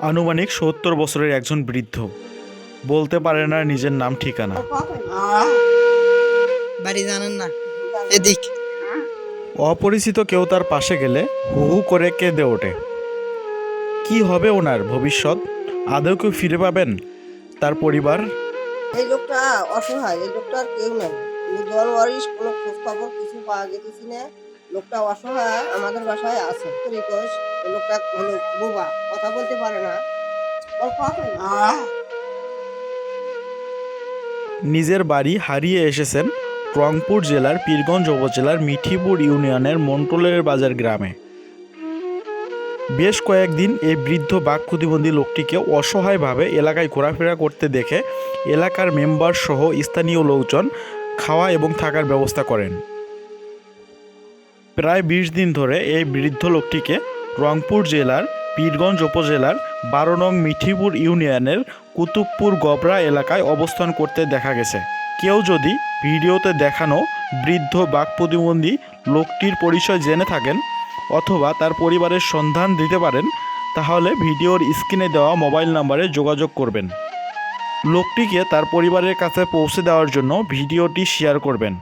আনুমানিক সত্তর বছরের একজন বৃদ্ধ। বলতে পারে না নিজের নাম ঠিকানা। বাড়ি জানেন না। এদিক। অপরিচিত কেউ তার পাশে গেলে হু হু করে কেঁদে ওঠে। কি হবে ওনার ভবিষ্যৎ? আদৌ কেউ ফিরে পাবেন? তার পরিবার? এই লোকটা অসহায় এই লোকটার কেউ নেই। জন ওয়ারিশ কোনো খোঁজ খবর কিছু পাওয়া যেতেছি না লোকটা অসহায় আমাদের বাসায় আছে। রিকোয়েস্ট লোকটা হলো বোবা কথা বলতে পারে না। নিজের বাড়ি হারিয়ে এসেছেন রংপুর জেলার পীরগঞ্জ উপজেলার মিঠিপুর ইউনিয়নের মন্টলের বাজার গ্রামে। বেশ কয়েকদিন এই বৃদ্ধ বাঘ প্রতিবন্ধী লোকটিকে অসহায়ভাবে এলাকায় ঘোরাফেরা করতে দেখে এলাকার মেম্বার সহ স্থানীয় লোকজন খাওয়া এবং থাকার ব্যবস্থা করেন। প্রায় বিশ দিন ধরে এই বৃদ্ধ লোকটিকে রংপুর জেলার, পীরগঞ্জ উপজেলার, বারো নং মিঠিপুর ইউনিয়নের কুতুবপুর গবরা এলাকায় অবস্থান করতে দেখা গেছে। কেউ যদি ভিডিওতে দেখানো বৃদ্ধ বাক প্রতিবন্ধী লোকটির পরিচয় জেনে থাকেন অথবা তার পরিবারের সন্ধান দিতে পারেন, তাহলে ভিডিওর স্ক্রিনে দেওয়া মোবাইল নাম্বারে যোগাযোগ করবেন। লোকটিকে তার পরিবারের কাছে পৌঁছে দেওয়ার জন্য ভিডিওটি শেয়ার করবেন।